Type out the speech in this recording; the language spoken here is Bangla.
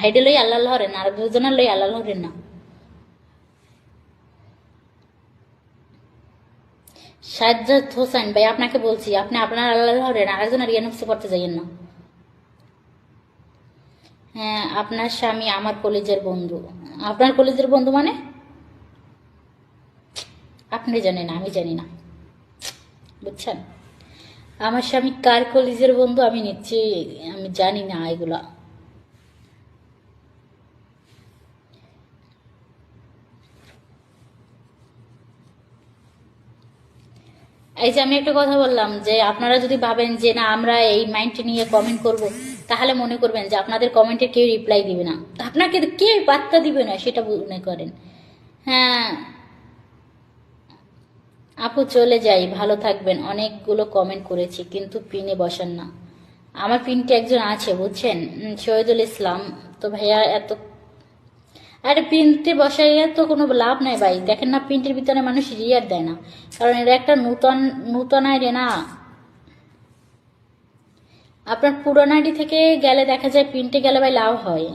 হাইডে লই আল্লাহ হরেন আর দুজনের লই আল্লাহ হরেন না। সাজ্জাদ হোসেন, ভাই, আপনাকে বলছি, আপনি আপনার আল্লাহ হরেন আরেকজনের ইয়ানুফসি করতে যাইয়েন না। হ্যাঁ আপনার স্বামী আমার কলেজের বন্ধু। আপনার কলেজের বন্ধু মানে? আপনি জানেন, আমি জানি না। বুঝছেন? আমার স্বামী কার কলেজের বন্ধু আমি নিশ্চয়ই আমি জানি না এগুলা। এই যে আমি একটা কথা বললাম যে আপনারা যদি ভাবেন যে না, আমরা এই মাইন্ড নিয়ে কমেন্ট করব, তাহলে মনে করবেন যে আপনাদের কমেন্টে কেউ রিপ্লাই দিবে না। আপনাকে কে বার্তা দিবে না সেটা মনে করেন। হ্যাঁ। আপু চলে যাই, ভালো থাকবেন। অনেকগুলো কমেন্ট করেছি, কিন্তু পিনে বসান না। আমার পিনটি একজন আছে, বুঝছেন? শহীদুল ইসলাম। তো ভাইয়া, এত আরে প্রিন্টে বসাইয়া তো কোনো লাভ নাই ভাই। দেখেন না, প্রিন্টের ভিতরে মানুষ রিয়ার দেয় না। কারণ এটা একটা নূতন নূতন আইডি না। আপনার পুরোনো আইডি থেকে গেলে দেখা যায় প্রিন্টে গেলে ভাই লাভ হয়।